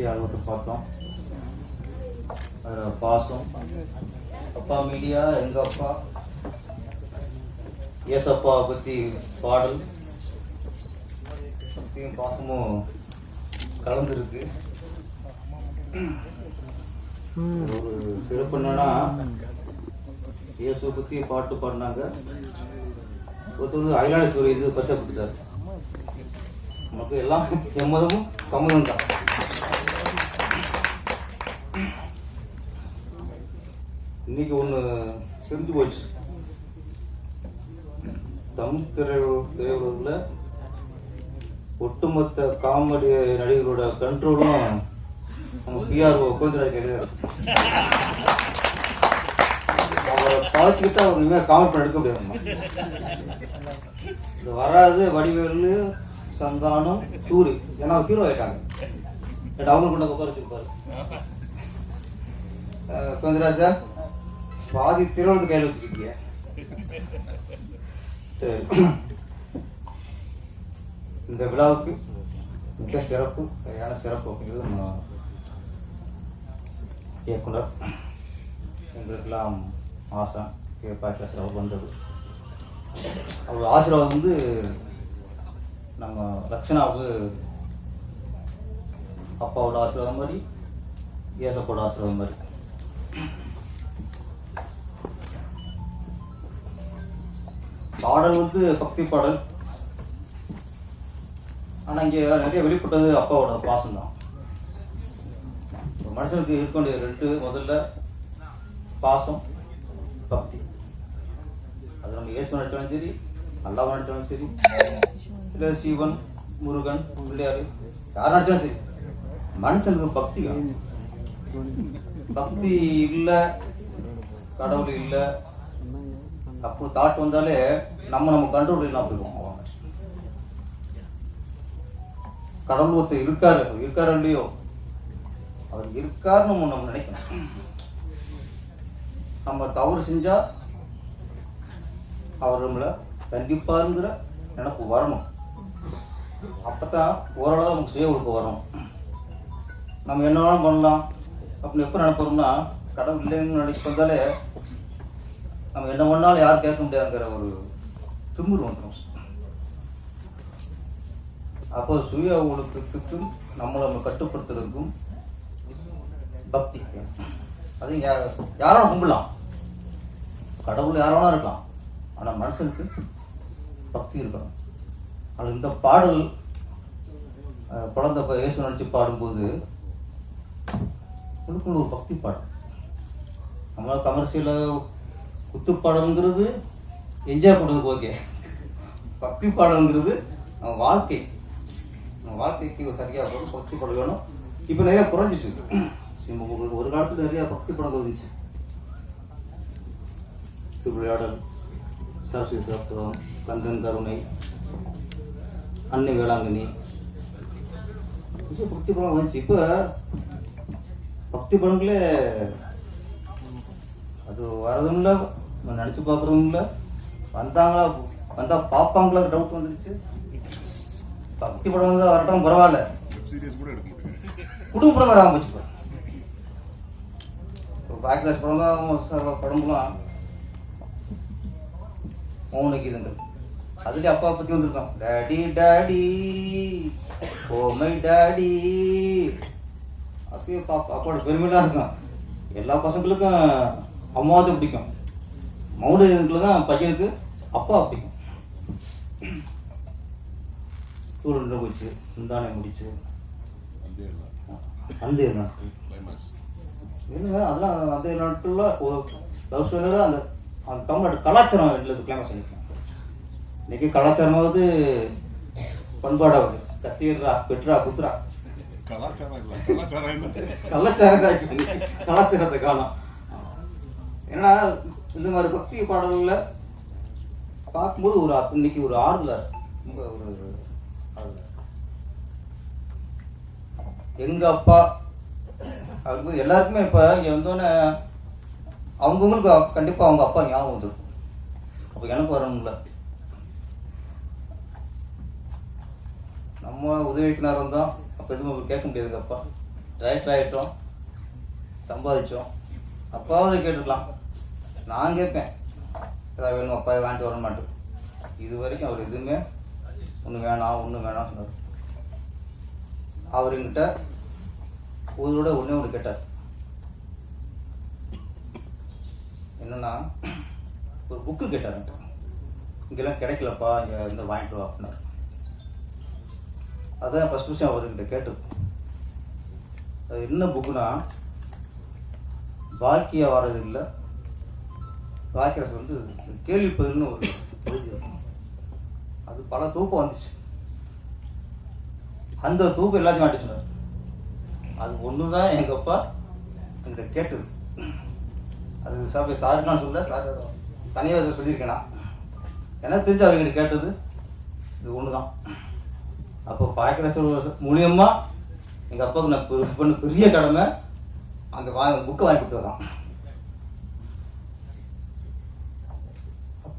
நிகழ்ச்சி ஆர்வத்தை பார்த்தோம். அதில் பாசம். அப்பா மீடியா எங்கள் அப்பா ஏசப்பாவை பற்றி பாடல். பக்தியும் பாசமும் கலந்துருக்கு. ஒரு சிறப்பு என்னன்னா இயேசுவை பற்றி பாட்டு பாடினாங்க. ஒருத்தர் வந்து அயலாளேஸ்வரர் இது பரிசா கொடுத்துட்டாரு நமக்கு எல்லாம் எம்மதமும் சம்மதம் தான் இன்னைக்கு ஒன்று தெரிஞ்சு போச்சு. தமிழ் திரை திரையுலகில் ஒட்டுமொத்த காமெடி நடிகரோட கண்ட்ரோலும் நம்ம பிஆர்ஓ கோவிந்தராஜ் கிடையாது அவரை பழச்சிக்கிட்டு அவர் இனிமேல் காமெடி எடுக்க முடியாது. இது வராது வடிவேலு சந்தானம் சூரி. ஏன்னா ஹீரோ ஆயிட்டாங்க. பட் அவங்க கொண்டு உட்கார வச்சிருப்பாரு. அஹ் சார் பாதி திருவள்ளத்து கையில் வச்சிருக்கீங்க சரி. இந்த விழாவுக்கு மிக சிறப்பு சரியான சிறப்பு அப்படிங்கிறது நம்ம இயக்குனர் எங்களுக்கெல்லாம் ஆசை. கே பாக்கிய அவர் வந்தது. அவர் ஆசீர்வாதம் வந்து நம்ம லக்ஷனாவுக்கு அப்பாவோட ஆசீர்வாதம் மாதிரி ஏசப்போட ஆசீர்வாதம் மாதிரி. பாடல் வந்து பக்தி பாடல். ஆனால் இங்கே நிறைய வெளிப்பட்டது அப்பாவோட பாசம் தான் மனுஷனுக்கு இருக்க வேண்டிய ரெண்டு முதல்ல பாசம் பக்தி. அது நம்ம இயேசு நினைச்சாலும் சரி அல்லாஹ் நினைச்சாலும் சரி இல்லை சிவன் முருகன் பிள்ளையார் யார் நினைச்சாலும் சரி மனுஷனுக்கு பக்தி பக்தி இல்லை கடவுள் இல்லை தப்பு தாட் வந்தாலே நம்ம நம்ம கண்ட்ரோல் இல்லாம போயிடுவோம் அவங்க. கடவுள் ஒருத்தர் இருக்காரு இருக்காரு இல்லையோ? அவர் இருக்காருன்னு நம்ம நம்ம நினைக்கணும். நம்ம தவறு செஞ்சா அவர் நம்மளை கண்டிப்பாருங்கிற நினப்பு வரணும். அப்பதான் ஓரளவு நமக்கு சுய ஒழுக்கம் வரும். நம்ம என்ன வேணாலும் பண்ணலாம். அப்படின்னு எப்போ நினைப்போம்னா கடவுள் இல்லைன்னு நினைச்சு வந்தாலே நம்ம என்ன பண்ணாலும் யாரும் கேட்க முடியாதுங்கிற ஒரு திமிரு வந்துடும் அப்போ சுய ஒழுக்கத்துக்கும் நம்மளை நம்ம கட்டுப்படுத்துறதுக்கும் பக்தி. அது யார் கும்பிடலாம். கடவுள் யாராலும் இருக்கலாம். ஆனால் மனுஷனுக்கு பக்தி இருக்கணும். ஆனால் இந்த பாடல் குழந்தை ப- இயேசு நினச்சி பாடும்போது முழுக்க ஒரு பக்தி பாடல் நம்மளால் கமர்ஷியலில் குத்துப்பாடம்ங்கிறது என்ஜாய் பண்ணுறதுக்கு ஓகே பக்தி பாடம்ங்கிறது நம்ம வாழ்க்கை. நம்ம வாழ்க்கைக்கு சரியாக இருக்கணும் பக்தி பாடல் வேணும். இப்போ நிறையா குறைஞ்சிச்சு. சிம்ம ஒரு காலத்தில் நிறையா பக்தி படம் இருந்துச்சு திருவிளையாடல் சரஸ்வதி சப்தம் கந்தன் கருணை அன்னை வேளாங்கண்ணி. பக்தி படம் வந்துச்சு. இப்போ பக்தி படங்களே அது வரதும் இல்லை நினச்சி பார்க்குறதும் இல்லை வந்தாங்களா வந்தால் பார்ப்பாங்களா டவுட் வந்துருச்சு. பக்தி படம் வந்து வரட்டும் பரவாயில்ல. குடும்ப படம் வர ஆரம்பிச்சு படம் தான் படம்லாம் மௌன கீதங்கள் அதுலேயே அப்பா பற்றி வந்திருக்கான். Daddy daddy oh my daddy அப்பயே பாப்பா அப்பாவோட பெருமையாக இருக்கும் எல்லா பசங்களுக்கும் அம்மாவது பிடிக்கும். மௌன கீதத்தில் தான் பையனுக்கு அப்பா பிடிக்கும் சூழல் போச்சு முந்தானை முடிச்சு. அந்த கிளைமேக்ஸ் என்னங்க அதெல்லாம் அந்த நாட்களில் ஒரு லவ் ஸ்டோரி தான் அந்த அந்த தமிழ்நாட்டு கலாச்சாரம் இல்லை கிளாமஸ் நினைக்கிறேன் இன்னைக்கு கலாச்சாரமாவது பண்பாடாவது கத்திடுறா பெட்ரா குத்துறா கலாச்சாரம் கலாச்சாரம். கலாச்சாரத்தை காணும். ஏன்னா இந்த மாதிரி பக்தி பாடல்களை பார்க்கும்போது ஒரு இன்னைக்கு ஒரு ஆறுதலா ரொம்ப ஒரு ஆறுதலா எங்கள் எங்க அப்பா அப்படிங்கும்போது எல்லாருக்குமே இப்போ இங்கே வந்தோடனே அவங்கவுங்களுக்கு கண்டிப்பாக அவங்க அப்பா ஞாபகம் வந்துருக்கும் அப்போ எனக்கு வரணும்ல. நம்ம உதவிக்குனா இருந்தோம் அப்போ எதுவும் கேட்க முடியாதுங்க அப்பா. டைரக்டர் ஆகிட்டோம் சம்பாதிச்சோம். அப்பாவது கேட்டுக்கலாம் நான் கேட்பேன். ஏதாவது வேணும் அப்பா இதை வாங்கிட்டு வர மாட்டேன் இது வரைக்கும் அவர் எதுவுமே ஒன்று வேணாம் ஒன்று வேணாம் சொன்னார். அவர் என்கிட்ட ஊரோட ஒன்றே ஒன்று கேட்டார். என்னன்னா ஒரு புக்கு கேட்டார் என்கிட்ட. இங்கெல்லாம் கிடைக்கலப்பா இங்கே வந்து வாங்கிட்டு வா அப்படின்னாரு. அதான் ஃபஸ்ட் விஷயம் அவர்கிட்ட கேட்டது. அது என்ன புக்குனா பாக்கிய இல்லை இல்லை வந்து கேள்வி பதில்னு ஒரு பகுதி வரும். அது பல தூக்கம் வந்துச்சு. அந்த தூக்கம் எல்லாத்தையும் மாட்டி சொன்னார். அது ஒன்று தான் எங்கள் அப்பா என்கிட்ட கேட்டது. அது சார் சாருக்கு நான் சொல்ல சார் தனியாக இதை சொல்லியிருக்கேனா? எனக்கு தெரிஞ்சு அவர்கிட்ட கேட்டது இது ஒன்று தான் அப்போ பாக்கியரசு மூலியமாக எங்கள் அப்பாவுக்கு நான் பண்ண பெரிய கடமை அந்த வா புக்கை வாங்கி கொடுத்தது தான்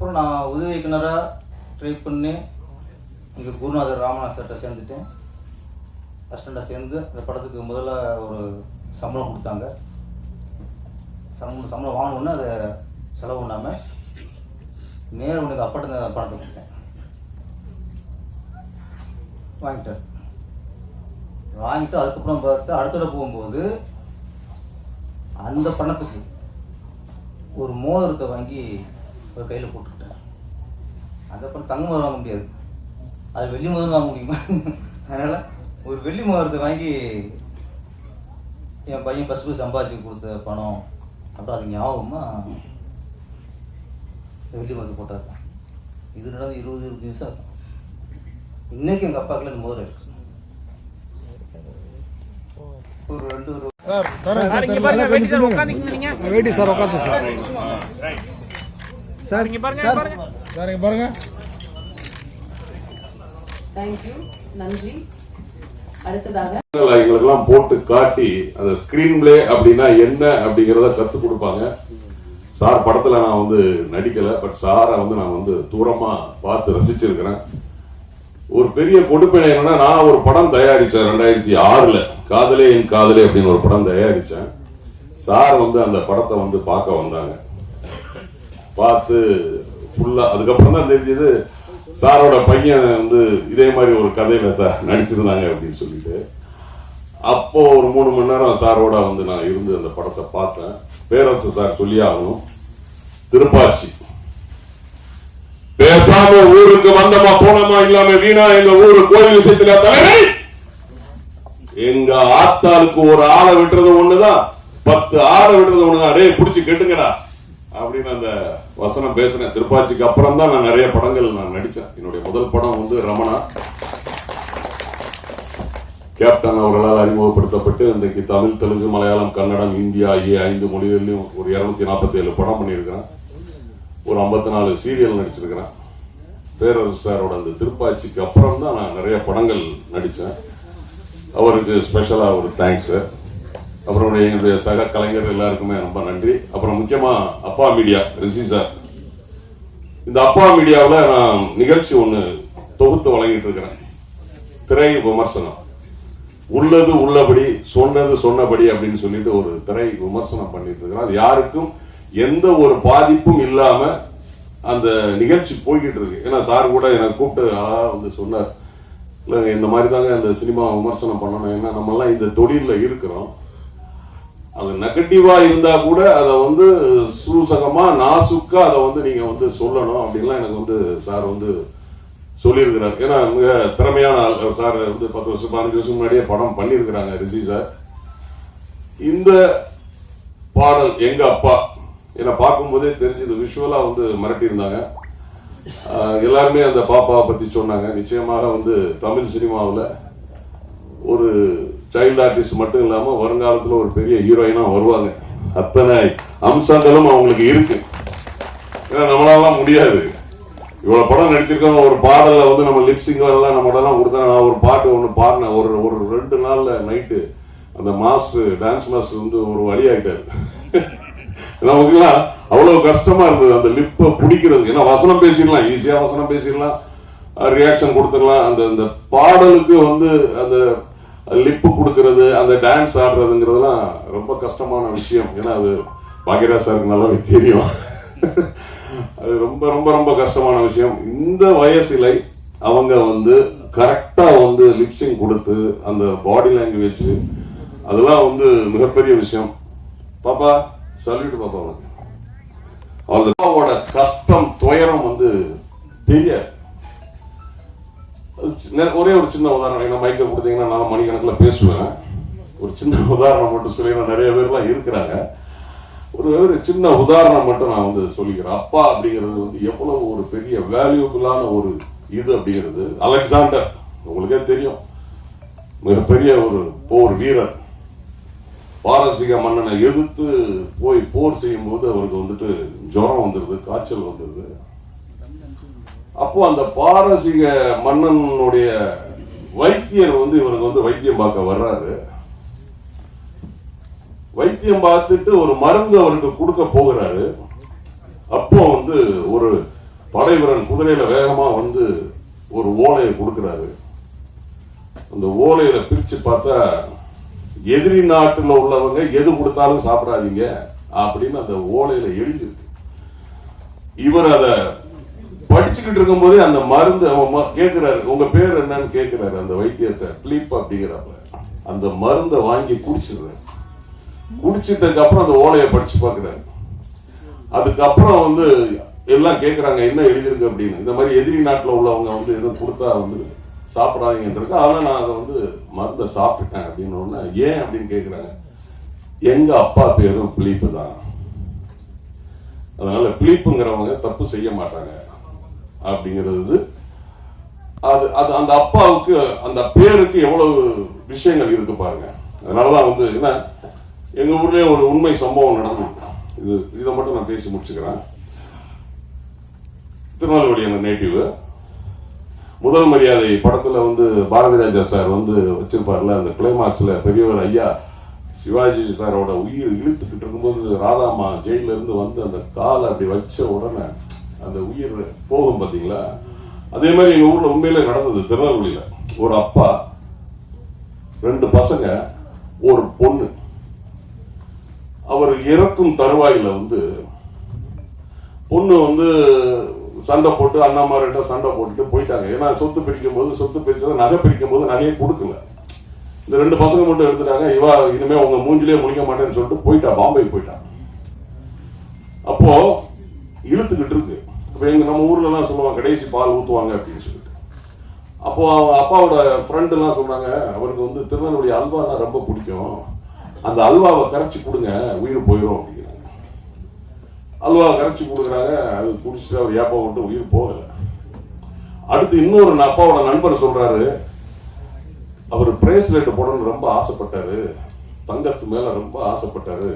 அப்புறம் நான் உதவி இயக்குனராக ட்ரை பண்ணி இங்கே குருநாதர் ராமநாத் சார்கிட்ட சேர்ந்துட்டேன். அசிஸ்டண்ட்டாக சேர்ந்து அந்த படத்துக்கு முதல்ல ஒரு சம்பளம் கொடுத்தாங்க. சம்பளம் சம்பளம் வாங்கணுன்னு அதை செலவு பண்ணாமல் நேரம் உனக்கு அப்பாட்ட அந்த பணத்தை கொடுத்தேன். வாங்கிட்டார். வாங்கிட்டு அதுக்கப்புறம் பார்த்து அடுத்தட போகும்போது அந்த பணத்துக்கு ஒரு மோதிரத்தை வாங்கி ஒரு கையில் போட்டுக்கிட்டார். பணம் தங்க மோதிரம் வாங்க முடியாது. அது வெள்ளி மோதிரம் வாங்க முடியுமா? அதனால் ஒரு வெள்ளி மோதிரத்தை வாங்கி என் பையன் ஃபஸ்ட்டு சம்பாதிச்சு கொடுத்த பணம். அப்புறம் அது ஞாபகமா வெள்ளி மோதிரம் போட்டார். இது நடந்து இருபது இருபது நிமிஷம் இருக்கும் இன்னைக்கு எங்கள் அப்பாக்குள்ள இந்த மோதிரம் இருக்கு. ஒரு ரெண்டு ஒரு சார் தரேன் சார் இங்க பாருங்க வெயிட் சார் உட்காந்துக்கீங்க நீங்க வெயிட்டி சார் உட்காந்து சார் சார் இங்க பாருங்க இங்க பாருங்க. சார் இங்க பாருங்க. தேங்க்யூ நன்றி. அடுத்ததாக. எங்களுக்கெல்லாம் போட்டு காட்டி அந்த ஸ்கிரீன் பிளே அப்படின்னா என்ன அப்படிங்கறத கத்து கொடுப்பாங்க. சார் படத்துல நான் வந்து நடிக்கல பட் சாரை வந்து நான் வந்து தூரமா பார்த்து ரசிச்சிருக்கிறேன். ஒரு பெரிய கொடுப்பினை என்னன்னா நான் ஒரு படம் தயாரிச்சேன் ரெண்டாயிரத்தி ஆறுல. காதலே என் காதலே அப்படின்னு ஒரு படம் தயாரிச்சேன். சார் வந்து அந்த படத்தை வந்து பார்க்க வந்தாங்க. பார்த்து ஃபுல்லா அதுக்கப்புறம் தான் தெரிஞ்சது சாரோட பையன் வந்து இதே மாதிரி ஒரு கதையில சார் நடிச்சிருந்தாங்க அப்படின்னு சொல்லிட்டு. அப்போ ஒரு மூணு மணி நேரம் சாரோட வந்து நான் இருந்து அந்த படத்தை பார்த்தேன். பேரரசு சார் சொல்லியே ஆகணும். திருப்பாச்சி. பேசாம ஊருக்கு வந்தமா போனோமா இல்லாம வீணா எங்க ஊரு கோயில் விஷயத்துல தலைமை? எங்க ஆத்தாளுக்கு ஒரு ஆளை விட்டுறது ஒண்ணுதான். பத்து ஆளை விட்டுறது ஒண்ணுதான். டேய் புடிச்சு கெட்டுங்கடா. அப்படின்னு அந்த வசனம் பேசினேன் திருப்பாச்சிக்கு அப்புறம் தான் நான் நிறைய படங்கள் நான் நடித்தேன் என்னுடைய முதல் படம் வந்து ரமணா. கேப்டன் அவர்களால் அறிமுகப்படுத்தப்பட்டு இன்றைக்கு தமிழ் தெலுங்கு மலையாளம் கன்னடம் இந்தியா ஆகிய ஐந்து மொழிகளிலும் ஒரு இரநூத்தி நாற்பத்தி ஏழு படம் பண்ணியிருக்கிறேன். ஒரு ஐம்பத்தி நாலு சீரியல் நடிச்சிருக்கிறேன். பேரரசு சாரோட அந்த திருப்பாச்சிக்கு அப்புறம் தான் நான் நிறைய படங்கள் நடித்தேன் அவருக்கு ஸ்பெஷலாக ஒரு தேங்க்ஸ் சார் அப்புறம் என்னுடைய சக கலைஞர் எல்லாருக்குமே ரொம்ப நன்றி. அப்புறம் முக்கியமா அப்பா மீடியா ரிஷி சார். இந்த அப்பா மீடியாவில் நான் நிகழ்ச்சி ஒன்று தொகுத்து வழங்கிட்டு இருக்கிறேன். திரை விமர்சனம். உள்ளது உள்ளபடி சொன்னது சொன்னபடி அப்படின்னு சொல்லிட்டு ஒரு திரை விமர்சனம் பண்ணிட்டு இருக்கிறேன். அது யாருக்கும் எந்த ஒரு பாதிப்பும் இல்லாம அந்த நிகழ்ச்சி போய்கிட்டு இருக்கு. ஏன்னா சார் கூட எனக்கு கூப்பிட்டு அழகா வந்து சொன்னார். இல்லை இந்த மாதிரி தாங்க அந்த சினிமா விமர்சனம் பண்ணணும். ஏன்னா நம்மெல்லாம் இந்த தொழிலில் இருக்கிறோம். அது நெகட்டிவா இருந்தா கூட அதை வந்து சூசகமா நாசுக்கா அதை வந்து நீங்க வந்து சொல்லணும் அப்படின்லாம் எனக்கு வந்து சார் வந்து சொல்லியிருக்கிறார். ஏன்னா மிக திறமையான ஆள். சார் வந்து பத்து வருஷம் பதினஞ்சு வருஷம் முன்னாடியே படம் பண்ணியிருக்கிறாங்க ரிஷி சார். இந்த பாடல் எங்க அப்பா என்னை பார்க்கும்போதே தெரிஞ்சது விஷுவலா வந்து மிரட்டியிருந்தாங்க. எல்லாருமே அந்த பாப்பாவை பத்தி சொன்னாங்க. நிச்சயமாக வந்து தமிழ் சினிமாவில் ஒரு சைல்டு ஆர்டிஸ்ட் மட்டும் இல்லாம வருங்காலத்துல ஒரு பெரிய ஹீரோயினா வருவாங்க. அத்தனை அம்சங்களும் அவங்களுக்கு இருக்கு. ஏன்னா நம்மளாலாம் முடியாது. இவ்வளவு படம் நடிச்சிருக்கோம் ஒரு பாடல்ல வந்து நம்ம லிப்சிங் எல்லாம் நம்ம எல்லாம் கொடுத்தா நான் ஒரு பாட்டு ஒண்ணு பாடினேன். ஒரு ஒரு ரெண்டு நாள்ல நைட்டு அந்த மாஸ்டர் டான்ஸ் மாஸ்டர் வந்து ஒரு வழி ஆயிட்டாரு. நமக்குலாம் அவ்வளவு கஷ்டமா இருந்தது. அந்த லிப்பை பிடிக்கிறது ஏன்னா வசனம் பேசிடலாம் ஈஸியா வசனம் பேசிடலாம். ரியாக்ஷன் கொடுத்துடலாம். அந்த அந்த பாடலுக்கு வந்து அந்த லிப்பு கொடுக்கறது அந்த டான்ஸ் ஆடுறதுங்கிறதுலாம் ரொம்ப கஷ்டமான விஷயம். ஏன்னா அது பாக்யராஜ் சாருக்கு நல்லாவே தெரியும். அது ரொம்ப ரொம்ப ரொம்ப கஷ்டமான விஷயம். இந்த வயசில் அவங்க வந்து கரெக்டாக வந்து லிப்ஸிங் கொடுத்து அந்த பாடி லாங்குவேஜ் அதெல்லாம் வந்து மிகப்பெரிய விஷயம். பாப்பா சல்யூட் பாப்பா உனக்கு. அந்த கஷ்டம் துயரம் வந்து தெரியாது. ஒரே ஒரு சின்ன உதாரணம். என்ன மைக்க கொடுத்தீங்கன்னா நான் மணிக்கணக்கில் பேசுவேன். ஒரு சின்ன உதாரணம் மட்டும் சொல்லி நான் நிறைய பேர்லாம் இருக்கிறாங்க. ஒரு ஒரு சின்ன உதாரணம் மட்டும் நான் வந்து சொல்லிக்கிறேன். அப்பா அப்படிங்கிறது வந்து எவ்வளவு ஒரு பெரிய வேல்யூபிளான ஒரு இது அப்படிங்கிறது. அலெக்சாண்டர் உங்களுக்கே தெரியும். மிகப்பெரிய ஒரு போர் வீரர். பாரசீக மன்னனை எதிர்த்து போய் போர் செய்யும் போது அவருக்கு வந்துட்டு ஜுரம் வந்துடுது காய்ச்சல் வந்துடுது அப்போ அந்த பாரசீக மன்னனுடைய வைத்தியர் வந்து இவருக்கு வந்து வைத்தியம் பார்க்க வர்றாரு. வைத்தியம் பார்த்துட்டு ஒரு மருந்து அவருக்கு கொடுக்க போகிறாரு. அப்போ வந்து ஒரு படைவீரன் குதிரையில வேகமா வந்து ஒரு ஓலையை கொடுக்கிறாரு. அந்த ஓலையில பிரிச்சு பார்த்தா எதிரி நாட்டுல உள்ளவங்க எது கொடுத்தாலும் சாப்பிடாதீங்க அப்படின்னு அந்த ஓலையில எழுதிருக்கு இவர் அதை படிச்சுக்கிட்டு இருக்கும்போது அந்த மருந்து அவன் ம- உங்க பேர் என்னன்னு கேட்கிறாரு அந்த வைத்தியத்தை பிலிப் அப்படிங்கிறப்ப அந்த மருந்தை வாங்கி குடிச்சிடுறாரு. குடிச்சிட்டதுக்கு அப்புறம் அந்த ஓலையை படிச்சு பார்க்குறாரு. அதுக்கப்புறம் வந்து எல்லாம் கேட்குறாங்க என்ன எழுதியிருக்கு? அப்படின்னு. இந்த மாதிரி எதிரி நாட்டில் உள்ளவங்க வந்து எதுவும் கொடுத்தா வந்து சாப்பிடாதீங்கன்றது ஆனால் நான் அதை வந்து மருந்தை சாப்பிட்டேன் அப்படின்னு ஏன்? அப்படின்னு கேட்குறாங்க எங்க அப்பா பேரும் பிலிப்பு தான். அதனால பிலிப்புங்கிறவங்க தப்பு செய்ய மாட்டாங்க. அப்படிங்கிறது. அது அது அந்த அப்பாவுக்கு அந்த பேருக்கு எவ்வளவு விஷயங்கள் இருக்கு பாருங்க. அதனாலதான் வந்து என்ன எங்க ஊர்லயே ஒரு உண்மை சம்பவம் நடந்தது. இது இதை மட்டும் நான் பேசி முடிச்சுக்கிறேன். திருநெல்வேலி எங்க நேட்டிவ் முதல் மரியாதை படத்துல வந்து பாரதி ராஜா சார் வந்து வச்சிருப்பார்ல அந்த கிளைமாக்ஸ்ல பெரியவர் ஐயா சிவாஜி சாரோட உயிர் இழுத்துக்கிட்டு இருக்கும்போது ராதாமா ஜெயில இருந்து வந்து அந்த காலை அப்படி வச்ச உடனே அந்த உயிர் போகும் பாத்தீங்களா? அதே மாதிரி எங்க ஊர்ல உண்மையிலே நடந்தது திருநெல்வேலியில. ஒரு அப்பா ரெண்டு பசங்க ஒரு பொண்ணு. அவர் இறக்கும் தருவாயில வந்து பொண்ணு வந்து சண்டை போட்டு அண்ணாமார்கிட்ட சண்டை போட்டுட்டு போயிட்டாங்க. ஏன்னா சொத்து பிரிக்கும் போது சொத்து பிரிச்சதை நகை பிரிக்கும் போது நகையை கொடுக்கல. இந்த ரெண்டு பசங்க மட்டும் எடுத்துட்டாங்க. இவா இனிமே உங்க மூஞ்சிலே முடிக்க மாட்டேன்னு சொல்லிட்டு போயிட்டா பாம்பே போயிட்டா. அப்போ இழுத்துக்கிட்டு இருக்கு. இப்போ எங்கள் நம்ம ஊர்லலாம் சொல்லுவாங்க கடைசி பால் ஊற்றுவாங்க அப்படின்னு சொல்லிட்டு. அப்போ அவங்க அப்பாவோட ஃப்ரெண்டுலாம் எல்லாம் அவருக்கு வந்து திருநெல்வேலி அல்வானா ரொம்ப பிடிக்கும். அந்த அல்வாவை கரைச்சி கொடுங்க உயிர் போயிடும் அப்படிங்கிறாங்க. அல்வாவை கரைச்சி கொடுக்குறாங்க அது குடிச்சிட்டு அவர் ஏப்பா விட்டு உயிர் போகலை. அடுத்து இன்னொரு அப்பாவோட நண்பர் சொல்றாரு அவர் பிரேஸ்லெட் போடணும்னு ரொம்ப ஆசைப்பட்டாரு. தங்கத்து மேலே ரொம்ப ஆசைப்பட்டாரு.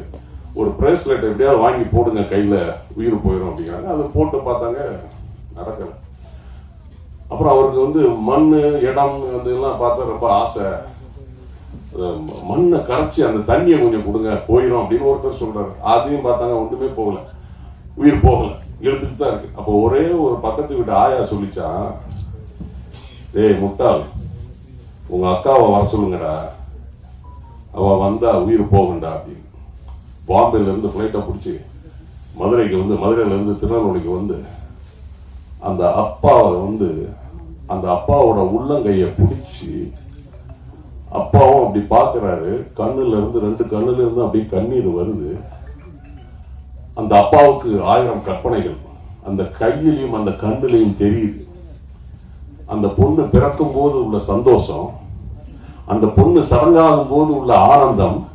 ஒரு பிரேஸ்லெட் எப்படியாவது வாங்கி போடுங்க கையில் உயிர் போயிடும் அப்படிங்கிறாங்க. அதை போட்டு பார்த்தாங்க நடக்கலை. அப்புறம் அவருக்கு வந்து மண் இடம் அந்த எல்லாம் பார்த்தா ரொம்ப ஆசை. மண்ணை கரைச்சி அந்த தண்ணியை கொஞ்சம் கொடுங்க போயிடும் அப்படின்னு ஒருத்தர் சொல்றாரு. அதையும் பார்த்தாங்க ஒன்றுமே போகல. உயிர் போகல. இழுத்துட்டு தான் இருக்கு. அப்போ ஒரே ஒரு பக்கத்து வீட்டு ஆயா சொல்லிச்சான் டேய் முட்டாள் உங்க அக்காவை வர சொல்லுங்கடா. அவ வந்தா உயிர் போகுண்டா அப்படின்னு. பாம்பேலேருந்து இருந்து பிடிச்சி மதுரைக்கு வந்து மதுரையிலேருந்து திருநெல்வேலிக்கு வந்து அந்த அப்பாவை வந்து அந்த அப்பாவோட உள்ளங்கையை பிடிச்சி அப்பாவும் அப்படி பார்க்குறாரு கண்ணுல இருந்து ரெண்டு கண்ணுல இருந்து அப்படியே கண்ணீர் வருது. அந்த அப்பாவுக்கு ஆயிரம் கற்பனைகள். அந்த கையிலையும் அந்த கண்ணிலையும் தெரியுது. அந்த பொண்ணு பிறக்கும் போது உள்ள சந்தோஷம். அந்த பொண்ணு சடங்காகும் போது உள்ள ஆனந்தம்.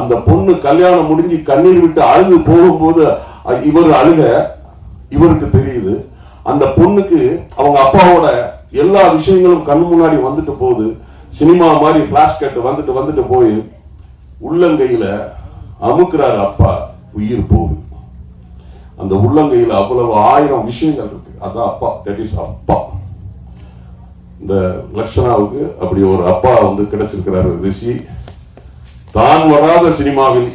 அந்த பொண்ணு கல்யாணம் முடிஞ்சு கண்ணீர் விட்டு அழுது போகும்போது இவர் அழுக இவருக்கு தெரியுது. அந்த பொண்ணுக்கு அவங்க அப்பாவோட எல்லா விஷயங்களும் கண் முன்னாடி வந்துட்டு போகுது. சினிமா மாதிரி பிளாஷ் கட் வந்துட்டு வந்துட்டு போய் உள்ளங்கையில அமுக்குறாரு அப்பா. உயிர் போகுது. அந்த உள்ளங்கையில அவ்வளவு ஆயிரம் விஷயங்கள் இருக்கு. அதான் அப்பா. தட் இஸ் அப்பா. இந்த லக்ஷனாவுக்கு அப்படி ஒரு அப்பா வந்து கிடைச்சிருக்கிறாரு ரிஷி. தான் வராத சினிமாவில்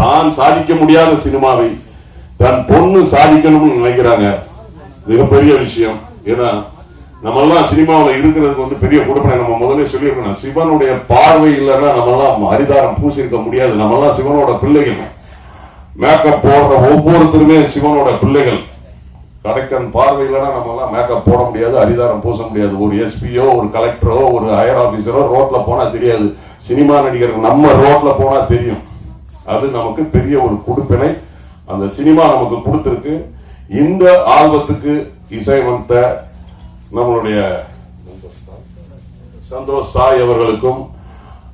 தான் சாதிக்க முடியாத சினிமாவை தன் பொண்ணு சாதிக்கணும்னு நினைக்கிறாங்க. மிகப்பெரிய விஷயம். ஏன்னா நம்மெல்லாம் சினிமாவில் இருக்கிறதுக்கு வந்து பெரிய கொடுப்பனை நம்ம முதல்ல சொல்லியிருக்கணும். சிவனுடைய பார்வை இல்லைன்னா நம்மெல்லாம் அரிதாரம் பூசியிருக்க முடியாது. நம்மெல்லாம் சிவனோட பிள்ளைகள். மேக்கப் போடுற ஒவ்வொருத்தருமே சிவனோட பிள்ளைகள். கலெக்டர் பார்வை இல்லைன்னா நம்ம எல்லாம் மேக்கப் போட முடியாது அரிதாரம் பூச முடியாது. ஒரு எஸ்பியோ ஒரு கலெக்டரோ ஒரு ஹையர் ஆபீசரோ ரோட்ல போனா தெரியாது. சினிமா நடிகர் நம்ம ரோட்ல போனா தெரியும். அது நமக்கு பெரிய ஒரு கொடுப்பினை. அந்த சினிமா நமக்கு கொடுத்துருக்கு. இந்த ஆல்பத்துக்கு இசைவந்த நம்மளுடைய சந்தோஷ் சாய் அவர்களுக்கும்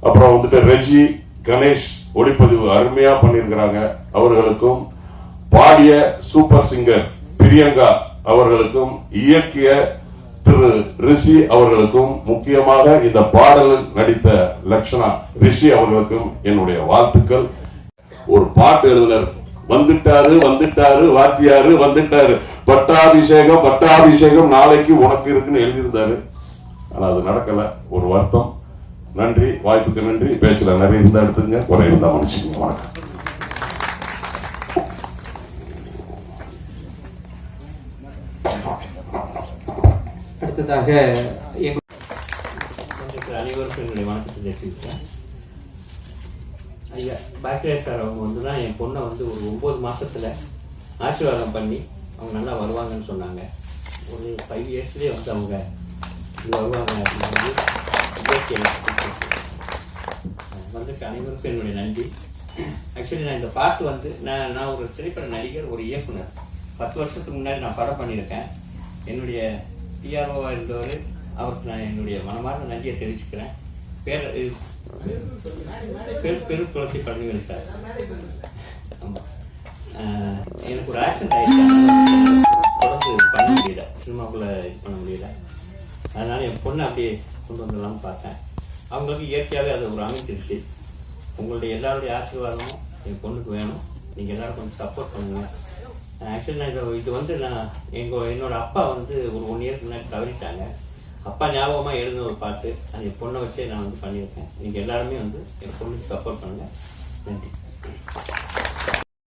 அப்புறம் வந்துட்டு ரெஜி கணேஷ் ஒளிப்பதிவு அருமையா பண்ணியிருக்கிறாங்க அவர்களுக்கும். பாடிய சூப்பர் சிங்கர் பிரியங்கா அவர்களுக்கும் இயக்கிய திரு ரிஷி அவர்களுக்கும் முக்கியமாக இந்த பாடலில் நடித்த லட்சணா ரிஷி அவர்களுக்கும் என்னுடைய வாழ்த்துக்கள். ஒரு பாட்டு எழுதினர். வந்துட்டாரு வந்துட்டாரு வாத்தியாரு வந்துட்டாரு. பட்டாபிஷேகம் பட்டாபிஷேகம் நாளைக்கு உனக்கு இருக்குன்னு எழுதியிருந்தாரு. ஆனா அது நடக்கல. ஒரு வருத்தம். நன்றி வாய்ப்புக்கு நன்றி. பேச்சுல நிறைய இருந்தா எடுத்துங்க குறை இருந்தா மனுஷங்க வணக்கம். அடுத்ததாக எங்க அனைவருக்கும் என்னுடைய வணக்கத்தை தெரிவிக்கிறேன். ஐயா பாக்கியராஜ் சார் அவங்க வந்து தான் என் பொண்ணை வந்து ஒரு ஒம்பது மாசத்துல ஆசீர்வாதம் பண்ணி அவங்க நல்லா வருவாங்கன்னு சொன்னாங்க. ஒரு ஃபைவ் இயர்ஸ்லேயே வந்து அவங்க இது வருவாங்க அப்படின்னு வந்திருக்க அனைவருக்கும் என்னுடைய நன்றி. ஆக்சுவலி நான் இந்த பாட்டு வந்து நான் நான் ஒரு திரைப்பட நடிகர் ஒரு இயக்குனர். பத்து வருஷத்துக்கு முன்னாடி நான் படம் பண்ணியிருக்கேன். என்னுடைய பிஆர்ஓவாக இருந்தவர் அவருக்கு நான் என்னுடைய மனமார்ந்த நன்றியை தெரிவிச்சுக்கிறேன். பேர் பெரு பெரு துளசி பழனிவேல் சார். ஆமாம் எனக்கு ஒரு ஆக்சிடென்ட் ஆயிடுச்சு. தொடர்ந்து பண்ண முடியல. சினிமாக்குள்ளே இது பண்ண முடியல. அதனால் என் பொண்ணை அப்படியே கொண்டு வந்துடலாம்னு பார்த்தேன். அவங்களுக்கு இயற்கையாகவே அது ஒரு அமைச்சிருச்சு உங்களுடைய எல்லாருடைய ஆசீர்வாதமும் என் பொண்ணுக்கு வேணும். நீங்கள் எல்லோரும் கொஞ்சம் சப்போர்ட் பண்ணுங்கள் ஆக்சுவலி நான் இது இது வந்து நான் எங்கள் என்னோட அப்பா வந்து ஒரு ஒன் இயர்க்கு முன்னாடி தவறிட்டாங்க. அப்பா ஞாபகமாக எழுதின ஒரு பாட்டு அது என் பொண்ணை வச்சே நான் வந்து பண்ணியிருக்கேன். நீங்கள் எல்லாருமே வந்து என் பொண்ணுக்கு சப்போர்ட் பண்ணுங்கள் நன்றி.